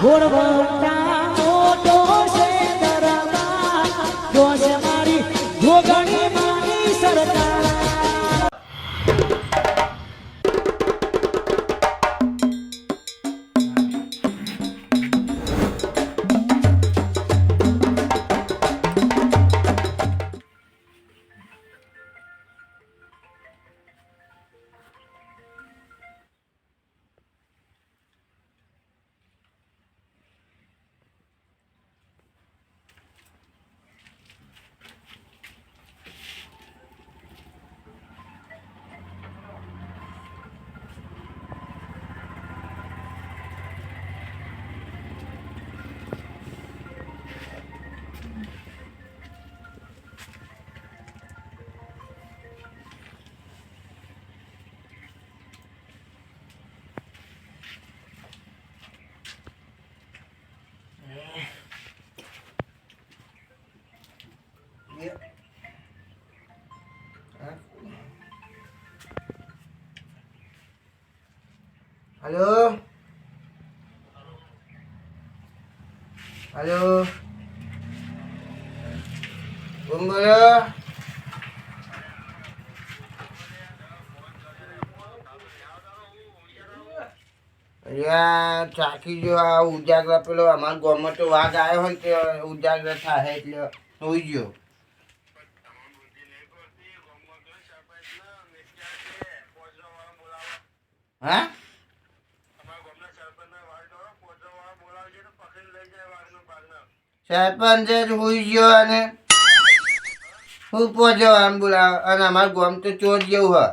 ઘોડવટા મોટો hello hello કોણ બોલો ચાકી જો આ ઉજાગરા પેલો અમારા ગામમાં તો વાઘ આવ્યો હોય તે ઉજાગરા થાય એટલે હોઈ ગયો. હા? સરપંચ જ હોઈ ગયો અને હું પહોંચ્યો આમ બોલાવ અને અમારું ગામ તો ચોર જેવું હ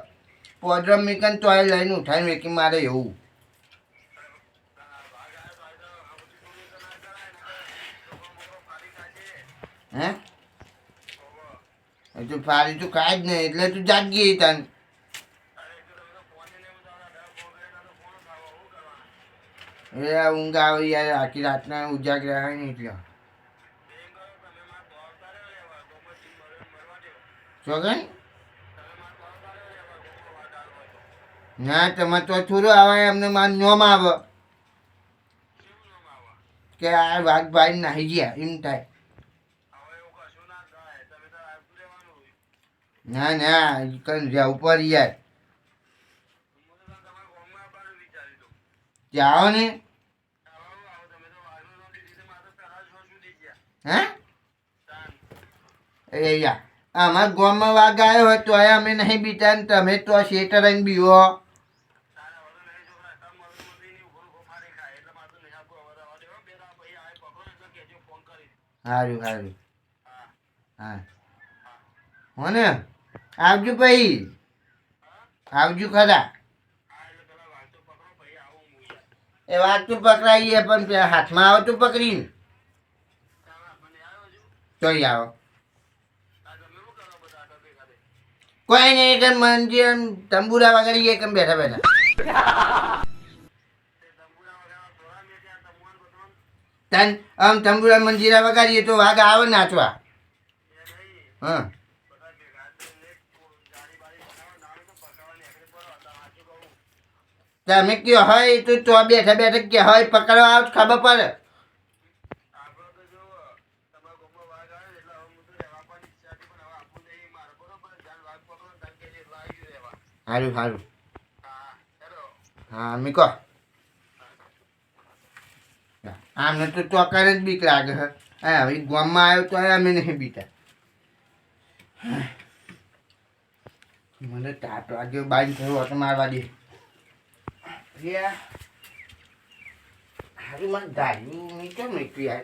પોડરમ મીકન આ લઈને ઉઠાઈને વેકી મારે એવું. હે? તું ફારી તું કાંઈ જ નહીં, એટલે તું જાગી તને. એ ઊંઘ આવે યાર, આખી રાતના ઉજાગ રહ્યા ને એટલે. ચોગન ના, તમે તો થોડું આવે, એમને માન નોમ આવે. કે આ વાઘભાઈ નાહી ગયા, એમ થાય. ના ના કઈ ઉપર પર યાર. જાઓ ને. હે? એ યા અમારા ગામમાં વાઘ આવ્યો હોય તો અમે નહીં બીતા ને તમે તો શેટર આવીને બીવો. સારું સારું હા હો. ને આવજો ભાઈ. આવજો ખરા. એ વાત તો પકડાઈએ પણ હાથમાં આવો તો પકડીને. તો આવો. કોઈ નહીં કે મંદિર તંબુરા વગાડીએ કેમ બેઠા બેઠા. તન આમ તંબુરા મંજીરા વગાડીએ તો વાઘ આવે નાચવા. હા. તમે કયો હોય, તો તો બેઠા બેઠા કે હોય, પકડવા આવ ખબર પડે. સારું સારું હા, મીકો. આમને તો ચોકાર જ બીક લાગે છે હા હવે ગામમાં આવ્યો તો અમે નહીં બીતા. મને તાપ લાગ્યો બાઈન થયું હતો મારવા દે. હારું, મને ગાડી મેં કેમ મૂક્યું યાર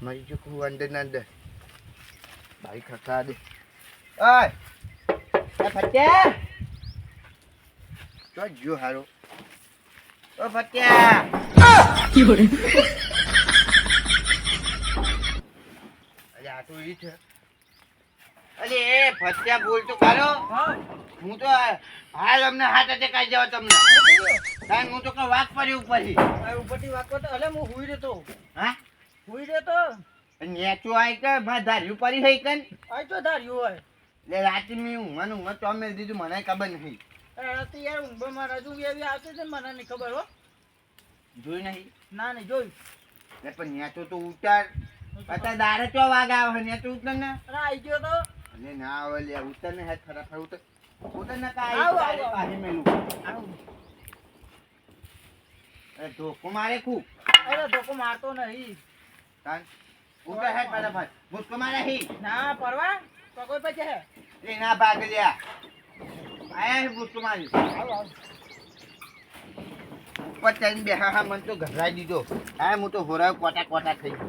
મરી ચૂકવું અંદર ને અંદર ભાઈ ખખા દે ઓય એ ફટ્યા તો જો હારો ઓ ફત્યા અરે આ તો ઈ છે અરે એ ફત્યા બોલ તો ખરો હું તો હાલ અમને હાથ અટેક આવી જાવ તમને કારણ હું તો કઈ વાત પડી ઉપરથી ઉપરથી વાત તો અલે હું હુઈ રહેતો હા હુઈ તો. નેચું આય કે મારે ધાર્યું પડી હઈ કન? આય તો ધાર્યું હોય. લે રાતે મેં ઊંઘવાનું ઊંઘ તો મેં દીધું મને ખબર નહીં. રાતે યાર ઊંઘમાં મારા જુ એવી આવતી છે મને નહીં ખબર હો. જોઈ નહીં? ના નહીં જોઈ લે પણ નેચો તો ઉતાર. અત્યારે દારે ચો વાગ આવે નેચો ઉતર ને. આઈ ગયો તો. અલે ના આવે લે ઉતર ને હે ખરા ખરા ઉતર. ઉતર ને કા આઈ આવ, આવ. મેલું. અરે ધોકો મારે ખૂબ. અરે ધોકો મારતો નહીં. ફટાફટ મુસ્કો મારે હી. ના પરવા. કોઈ પછી હે લે ના ભાગ લ્યા. આયા હે મુસ્કો મારી. આવ આવ ઉપર ચડીને બેહા હા મને તો ગભરાઈ દીધો. હા હું તો હોરા કોટા કોટા થઈ ગયો.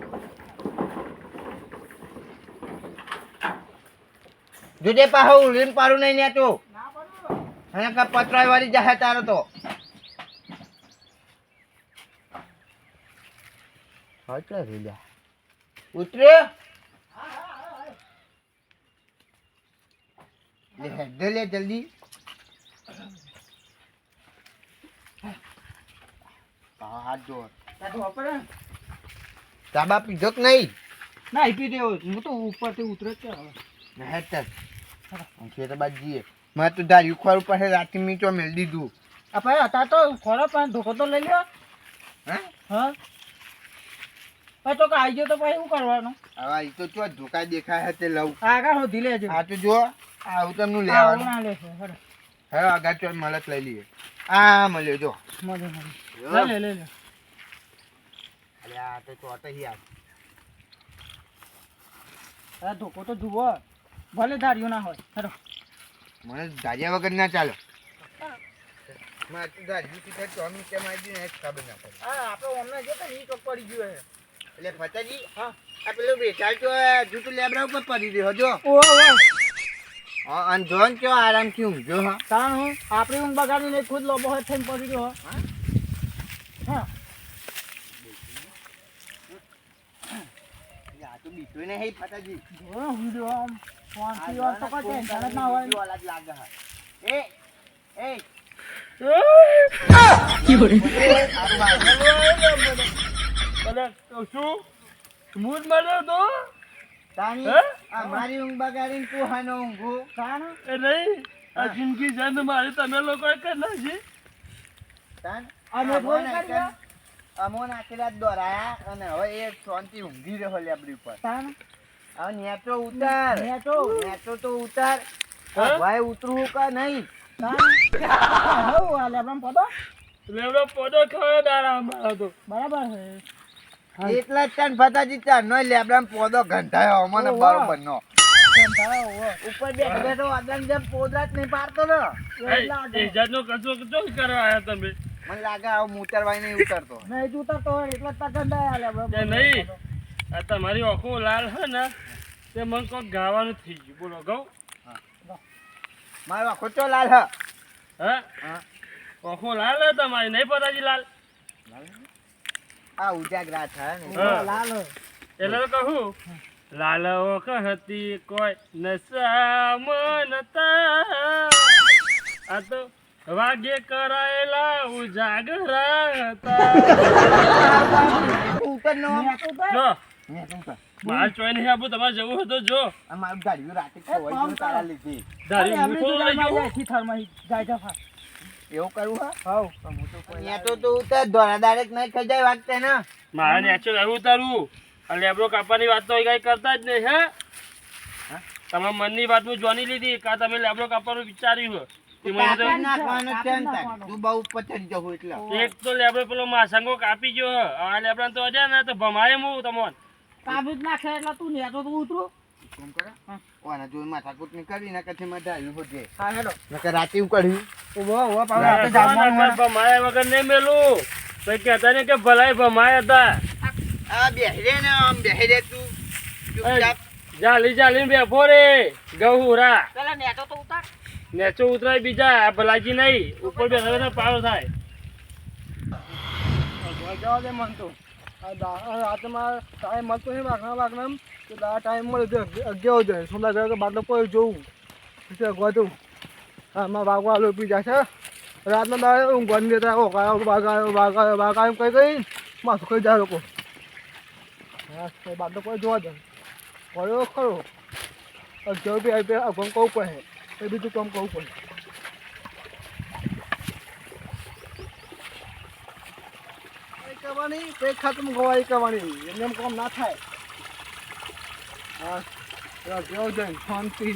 પાહો ઉલીન પારું નહીં ને તો અને કા પતરાય વાળી જાહે તારો તો. એટલે રીલા ઉતરે? લે હેડ લે જલ્દી. હા હાથ જો તા તો પડે? તાબા પીધો કે નહીં. ના ઈ પી દેવો હું તો ઉપરથી ઉતરે જ છે હવે. હેડ તક ખેતર બાદ જઈએ. મેં તો ધાર્યું ખોરું પાસે રાતે મીચો મેળ દીધું. આપણે હતા તો ખોરો પણ ધોકો તો લઈ લ્યો. હે? હા? પછી તો કે આઈ ગયો તો પછી શું કરવાનું? હવે એ તો ચો ધોકા દેખાય તે લઉં આગળ હોધી લેજે. હા તો જો આવું તમને લેવાનું. ના લેશે હેડો. હા આગળ ચો મળત લઈ લઈએ. આ મળ્યો જો. મળ્યો મળ્યો. લે લે લે. અરે આ તો ચોટ હી આ ધોકો તો જુઓ. ભલે ધાર્યો ના હોય હેડો. મને ધાર્યા વગર ના ચાલો. મારે તો ધાર્યું સીધા ચોમી કેમ આવી ગયું ને જ ખબર ના પડે. હા આપણે હમણાં જતા ને ઈ પડી ગયો હે. એટલે ફતાજી હા આ પેલું તો જૂતું લેબડા ઉપર પડી રહ્યો જો. ઓ અન જોન કેવો આરામથી ઊંઘજો હા તાણ હું આપણી ઊંઘ બગાડીને ખુદ લોબો હોય થઈને પડી ગયો હા. આ તો બીજું નહીં ફતાજી જો વિડિયો આમ ફોનથી વાત તો કોઈ ટેન્શન ના હોય. વાલા જ લાગે હા. એ એ. મૂડ મળ્યો તો? તાની? આ મારી ઊંઘ બગાડીને તું હાનો ઊંઘું એ નહીં આ. જિંદગી મારી તમે લોકો કરી નાખી તાન અમે ફોન રાત દોરાયા અને હવે એ શાંતિ ઊંઘી રહ્યો લેબડી ઉપર. તાણ? હવે નેચો ઉતાર. તો ઉતાર. ભાઈ ઉતરવું કે નહીં? તાણ? હઉ આ લેવડો પોદો. ખાયો દાડા અમારા તો બરાબર છે. એટલા જ તાન ફતાજી ચાર નો લેબડા પોદો ગંધાયો અમને બરોબર નો ઉપર બેઠો બેઠો વાદળાની જેમ પોદરા જ નહીં પાડતો ને એટલા એ કચરો કચરો કરવા આવ્યા તમે? મને લાગે આવું ઉતરવાય નહીં ઉતરતો નહીં જોતા તો એટલા આ લેબડા એ નહીં. આ તમારી આંખો લાલ હે ને તે મને કોક ગાવાનું થઈ ગયું. બોલો ગૌ. મારો આખો ચો લાલ હે? હા? હા. આંખો લાલ હે તમારી? નહીં પતાજી લાલ? આ ઉજાગરા થાય લાલ. એટલે કહું લાલ ઓખ હતી કોઈ નશા મનતા આ તો વાગે કરાયેલા ઉજાગરા હતા. ઉપર નો જો. નેચો ચોઈ નહીં આપું તમારે જવું હોય તો જો. મારું ગાડીઓ રાતે ખોવાઈ ગયું તારા લીધે. ધારી અરે, એમની એવું કરવું હા? હાઉ. ત્યાં તો તું ઉતર ધોળા દાડે નહીં ખાઈ જાય વાગતે ને મારે નેચર એવું ઉતારવું. આ લેબડો કાપવાની વાત તો કઈ કરતા જ નહીં હે? તમે મનની વાત હું જોની લીધી કા તમે લેબડો કાપવાનું વિચાર્યું તે તો. તું એક તો લેબડો પેલો માસંગો કાપી ગયો આ લેબડા તો અડ્યા ને તો ભમાય હું તમને. કાબુ જ નાખે એટલે તું નેચો તો ઉતરું. શું કરે? હા. ઓના જોઈ માથાકૂટની કરી ના કથી માં ધાર્યું હોજે. હા હેડો નકર રાતે હું ઊભો ઊભો પાછો આપણે જામવાનું ભમાયા વગર નહીં મેલું. તો કહેતા ને કે ભલાઈ ભમાયા હતા. આ બેહરે ને આમ બેહરે તું. ચૂપચાપ. જાલી જાલી બેફો રે ગહુરા પેલા નેચો તો ઉતાર. નેચો ઉતરાય બીજા આ ભલાજી નહીં. ઉપર બેઠા બેઠા પારો થાય. જવા દે મન તો. રાતમાં ટાઈમ મળતો નહીં વાગણા વાગણા તો દા ટાઈમ મળે તો અગિયાર જાય સોમલા ગયો બાટલો કોઈ જોવું. પછી દઉં આમાં વાગવા લોપી જાય છે રાતના દાડે ઊંઘવાની દેતા ઓકાયો વાગાયો વાગાયો એમ કઈ કઈ. માથું ખાઈ જાય લોકો. હા બાટલો કોઈ જોવા જાય કર્યો ખરો. અગિયાર રૂપિયા અગમ કહું પડે. એ બીજું કામ કહું પડે એ કરવાની પેટ ખાતું ગવાઈ કરવાની. એમને એમ કામ ના થાય. હા જો જઈને શાંતિ.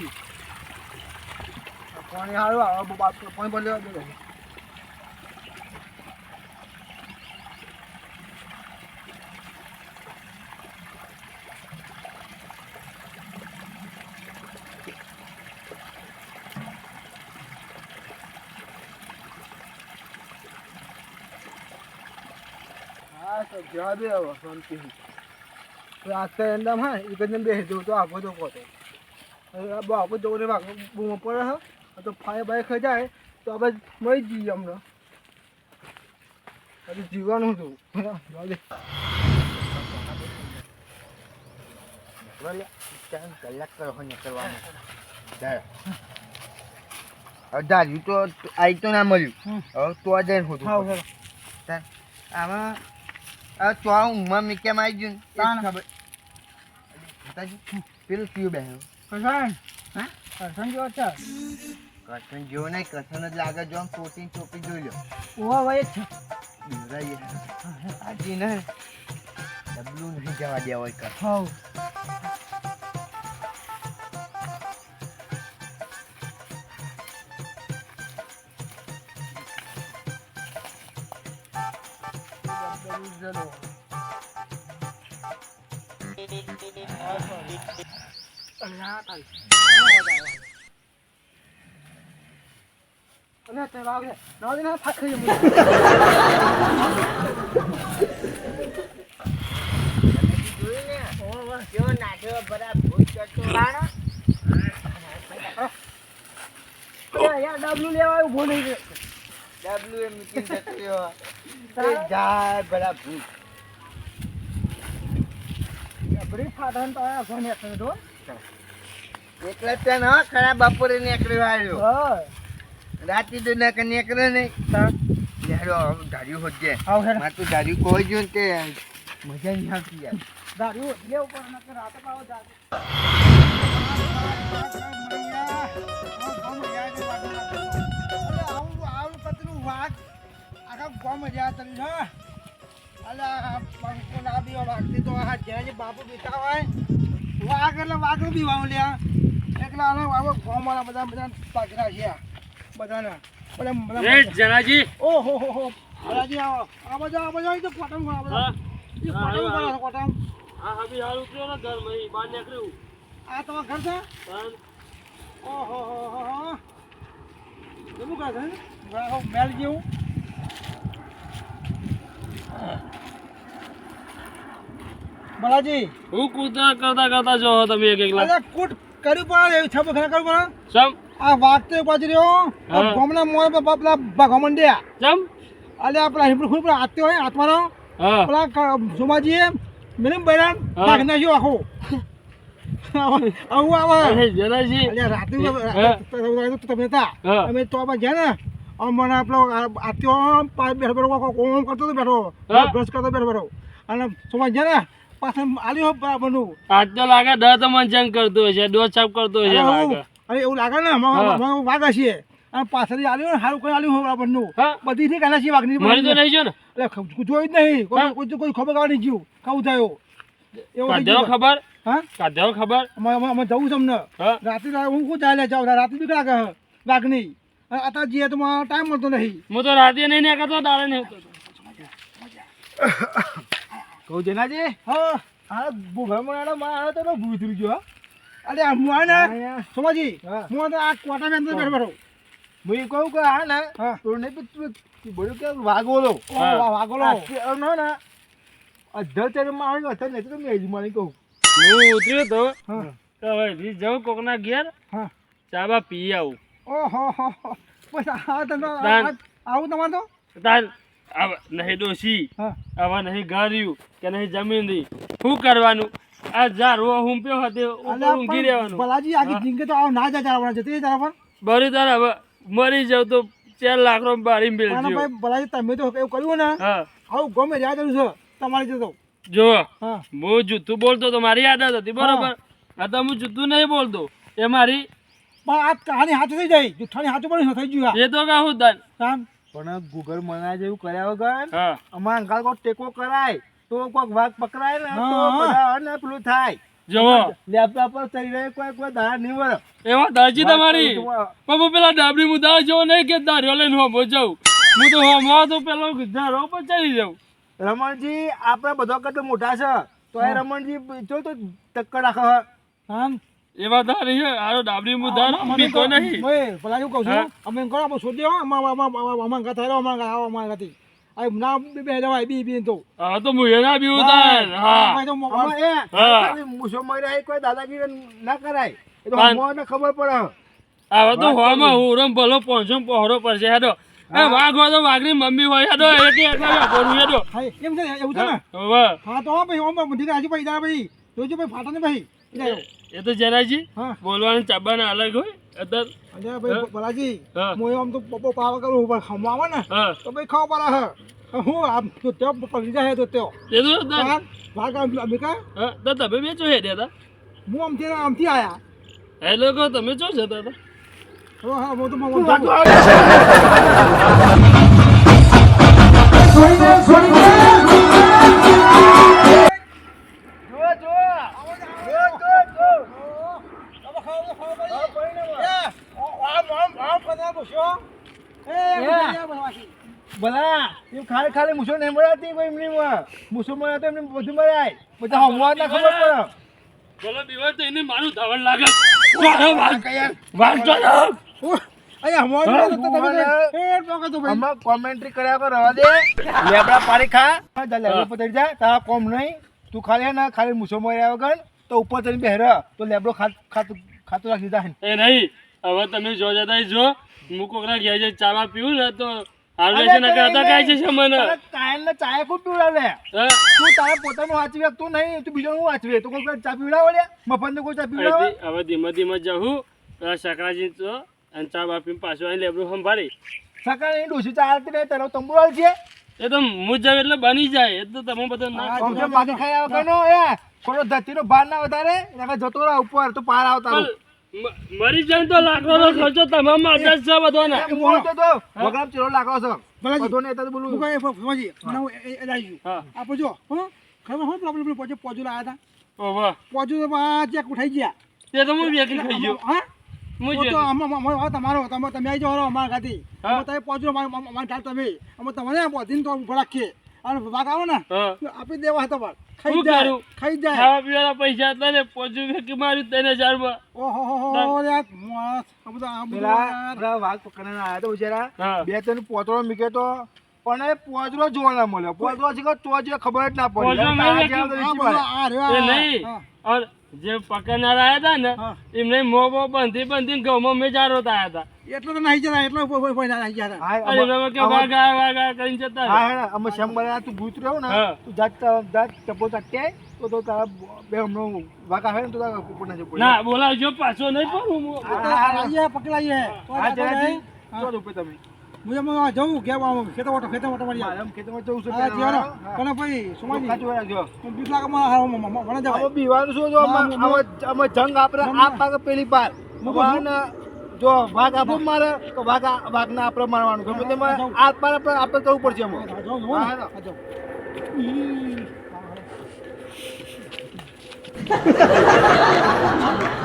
પાણી સારું આવે બાપ, પાણી પર લેવા દે. જવા દે હવે શાંતિ રાતે એંડામ હા એ કદી બેસી જવું તો આગો તો આગો જવું ને વાગો પડે હા તો ફાય બાય ખાઈ તો આપણે મળી જઈએ હમણાં હજી જીવવાનું હતું જવા દે કલાક કરો નીકળવાનું દાદુ તો આઈ તો ના મળ્યું હવે તો જઈને હા હોતું આમાં આ તો આ ઊંઘમાં મેં કેમ આવી ગયું? તાણ. ખબર. પેલું કયું બેહ્યું કસાન હા? કસાન જેવો છે. કરશન જેવો નહીં કરશન જ લાગે જો ચોટી ચોપી જોઈ લો. ઓવા ભાઈ જ છે. બિવરાઈએ. હાજી ને ડબલું નહીં જવા દેવા હોય કર હા અને તે વાગે ના દિના ફાક ખાઈ જમું યાર ડબલું લેવા આવ્યું ભૂલ ગયો ડબલું એ મીટિંગ જતું જાય બરા ભૂત બરી ફાટન તો આયા ફોન એક મિનિટ હો એકલા ત્યાં ના ખરા બપોરે નીકળ્યો આવ્યો રાતે તો ના કઈ નીકળે નહીં હોજે આવ તો કોઈ જો તે મજા નહીં આવતી યાર લેવું પડે નકર રાતે પાવો જાગે બાપુ બેઠા હોય. વાઘ એટલે વાઘનું બી વાવ લ્યા એકલા આને વાવો ગોમાળા બધા બધા પાકરા છે બધાના. બધા એ જનાજી હો હો. આવો. આ આ બધા આવી તો કોટમ આ હા. ઈ કોટમ હા હાબી હાલ ઉતર્યો ને ઘરમાં બહાર નીકળ્યું. આ તમારા ઘર છે? ઓહો હો હો હો. જમું ઘર છે? ને મેલ જેવું બલાજી. હું કૂદા કરતા કરતા જો તમે એક એકલા. અરે કૂટ કર્યું પડે એવું છબો ખરા કર્યું પડે ચમ? આ વાગતે પાછી રહ્યો. ગમના મોય પેલા ભાગો મંડ્યા ચમ? અલે આ પેલા ખુર પર આતે હોય આત્માનો પેલા સોમાજીએ મને બૈરાન. ભાગ નાખ્યો આખો. આવું આવે જનાજી રાતે. તમે હતા. અમે તો આપણે ગયા ને અમને આપણો આત્યો બેઠો બેઠો કોમ કરતો બેઠો. બ્રશ કરતો બેઠો બેઠો. અને સમજ ગયા ને પાછળ આલ્યો બનુ આજ તો લાગે દર તો જંગ કરતો છે ડોસ છાપ કરતો છે અરે લાગે. અરે એવું લાગે ને હા. વાગા છીએ અને પાછળથી આલ્યો ને સારું કોઈ આલ્યું હોય હા બધી. થી કાલે છે વાગની મરી તો નહીં જો ને? એટલે જોયું જ નહીં. કોઈ કોઈ ખબર કાઢી જીવ ખાવું થયો. એવું. ખબર? હા? કાઢ્યો ખબર? અમે જવું છે અમને. હા. શું ચાલે જાવ રાતે બી લાગે અને અત્યારે જઈએ તો મારો ટાઈમ મળતો નહીં હું તો રાતે નહીં નીકળતો દાડે નહીં. કહું જેનાજી હા આ ભૂગળમાં મારા તો ભૂત રહી ગયો અરે આ હું આ ને સોમાજી હું. તો આ કોટા મેં અંદર બેઠો હું કહું કે હા. ને તો ને બોલ્યું કે વાગોલો વાગોલો નો ને. અધર તેરે મારી અધર નહીં તો મેં મારી કહું. હું ઉતર્યો તો હવે જાઉં કોકના ઘેર હા. ચા બા પી આવું. ઓહો હો હો. બસ આ તમને આ- આવું તમારે તો? તાર આવ- નહીં ડોશી હવે નહીં ગાર્યું કે નહીં જમીન રહી શું કરવાનું? આ ઝાડવો હુંપ્યો હતો ઉપર અલ્યા ઊંઘી રહેવાનું. ભલાજી આખી હા. જિંદગી તો આવ ના જા પણ જતી રહી પણ બરી તાર હવે મરી જાવ તો ચાર લાખ નો બારી મેળજો ભાઈ ભલાજી તમે તો એવું કર્યું ને હા. આવું ગમે રહ્યા કર્યું છે. તમારી જતો જો હા. હું જૂઠું બોલતો તો મારી યાદ હતી બરોબર? આ તો હું જૂઠું નહીં બોલતો. એ મારી પણ આ કહાની હાથું થઈ જાય. જુઠ્ઠાની હાથું પણ થઈ ગયું એ તો કહું કામ? પણ ગૂગલ મના જેવું કર્યા વગર હા. અમારા અંકાલ કોઈ ટેકો કરાય તો કોઈક વાઘ પકડાય ને તો હા. બધા ને પેલું થાય. જુઓ. લેપટોપ પર ચડી રહે કોઈ કોઈ દાડા નહીં વળે. એમાં દાજી તમારી. હું પેલા ડાબડી મુદ્દા જો નહીં કે દાર્યો લઈને હોમો જાઉં? હું તો હોમો તો પેલો ધારો પર ચડી જાઉં. રમણજી આપણે બધો કરતા મોટા છે. તો એ રમણજી જો તો ટક્કર રાખો કામ એવા ધારી છે. આરો ડાબડી મુદ્દા બીતો નહીં. ઓય કહું હા. છું અમે એમ કરો આપણે શોધી આવો અમારા અમારા અમારા ઘર થાય અમારા આવો અમારા ઘરથી આ ના બે બે જવાય બી બી તો. હા તો હું એના બી ઉતાર. હા. તો મો- આમાં એ માર્યા એ કોઈ દાદાગીરી ના કરાય. એ તો હમણાં ખબર પડે. હવે તો હોમાં. હુરમ ભલો પહોંચો પહોરો પડશે હેડો. એ વાઘ હોય તો વાઘની મમ્મી હોય હેડો એક એક કરું હેડો. એમ છે? ને, એવું છે ને? હા તો ઓમ જોજો ભાઈ ફાટા ને ભાઈ. એ તો જરાજી હા. બોલવાનું ચાબાના અલગ હોય અત્યારે અરે ભાઈ બોલાજી ભલાજી હા. હું આમ તો પપ્પો પાવા કરું પણ ખમવા આવે ને હા. તો ભાઈ ખાવા પડે હે. હું આમ તો તે પકડી જાય તો તેઓ. એ તો હા ભાગ આમ અમિકા હા તો તમે બે ચો હેડ્યા હતા હું આમથી આમથી આયા. એ લોકો તમે જો જતા હતા હા હા હું તો તું માં. હતા એમને બધું મળાય. બધા હમવાજ ના ખબર પડે. બોલો દિવસ તો એને મારું ધાવણ લાગે. ભાઈ. આમાં કોમેન્ટ્રી કર્યા રવા દે. લેબડા પાડી ખા. લેબડો પતરી જા. તારા કોમ નહીં. તું ખાલી ના ને ખાલી મૂછો મળ્યા વગર તો ઉપર ચડીને બેહર. તો લેબડો ખાતું ખાતું રાખી દીધા એ નહીં હવે તમે જો જતા જો હું કોકના ઘેર ચાવા પીવું ને તો હાલ અરે વેચે ના કઈ કરતા કાંઈ છે મને. ને ચાય ખૂબ પીવડાવે? તું તારે પોતાનું વાંચવે તું નહીં તું બીજો હું વાંચવી તું કોઈ ચા પીવડાવે લે? મફત કોઈ ચા પીવડાવે? હવે ધીમે ધીમે તો અને ચા બાપી પાછું અહીં લેબડું સંભાળી. સકાળ એની ડોસી ચા નહીં તારો તંબુરાલ છે? એ તો હું જાવ એટલે બની જાય. એ તો તમે બધો ના ખાઈ આવે કનો એ ખોટો ધરતીનો ભાર ના વધારે જતો રહે ઉપર તો પાર આવતા મરી જાય તો લાકડાનો ખર્ચો તમામ માટે છે બધો ને મગરામ ચીરો લાગો છો. બધો ને એટલે તો બોલું. હું કહે ફોજી મને એ- લાવી હા. જો હો? ખબર હો પ્રોબ્લેમ પોજો પોજો લાયા હતા? ઓહો પોજો તો બા ચેક ઉઠાઈ ગયા. તે તો હું વેકી ખાઈ ગયો. હા? તમારો તમે તમે આવી જાઓ અમારા ખાતે તમે પહોંચો અમારા ઢાલ તમે. અમે તમને પહોંચીને તો ઊભા રાખીએ. અને ભાગ આવો ને આપી દેવા હતા પણ. ખાઈ જાય ખાઈ જાય. ખાવા પીવાના પૈસા હતા ને પોચું વેકી માર્યું ત્રણ હજારમાં ઓહો હો હો યાર મસ્ત આ બધું આ બધું પેલા યાર. પેલા વાઘ પકડીને આયા તો બિચારા બે ત્રણ પોતળો મીકે તો પણ એ પોતરો જોવા ના મળ્યો. પોતરો છે તો જે ખબર જ ના પડી. આ. નહીં. ઓર જે પકડનારા આવ્યા હતા ને એમને મો બો બંધી બંધી ઘઉંમાં મેં જારો આવ્યા હતા એટલો તો નહીં જતા એટલો નહીં જતા. અરે અમે- એમાં કે વાગા વાગા કરીને જતા હા, હા, અમે શંભર તું ભૂત રહ્યો ને તું જાત જાત ટપો તટકે તો તો તારા બે હમણો વાગા હે ને તો તારા ઉપર ના જવું ના બોલાવજો પાછો નહીં પણ હું. પકડાઈએ તો હા જાતો જરાજી નહીં. હા. ચો રૂપે તમે. મુજબ જવું કે આમ ખેતર વાટો ખેતર વાટો મારી મારે આમ. ખેતરમાં જવું છે હા. જીવાનો. કોને ભાઈ સુમાજી ખાતું રાખજો. બીસ લાખમાં હારો મને જવાય. બીવાનું શું જો અમે જંગ ના. આ પાક પેલી પાર. હું જો વાઘ આપો મારે તો વાઘ આ- વાઘને આપણે મારવાનું. ગમે તે મારે આ પાર આપણે આપણે કરવું પડશે એમાં. હા,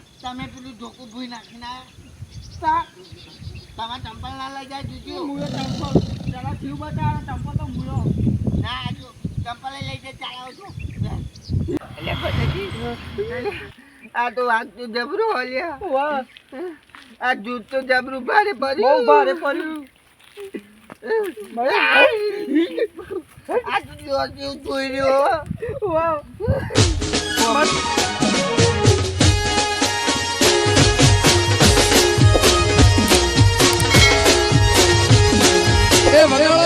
તમે પેલું ઢોકું ભૂઈ નાખીને? તમારા ચંપલ ના લઈ જાય જોજો. ના આજુ ચંપલ લઈ જાય ચાલાવ છો. એટલે આ તો વાગતું જબરું હલ્યા. વાહ. આ જૂત તો જબરું ભારે બહુ ભારે પડ્યું આ તો જોર જોઈ રહ્યો વાહ. María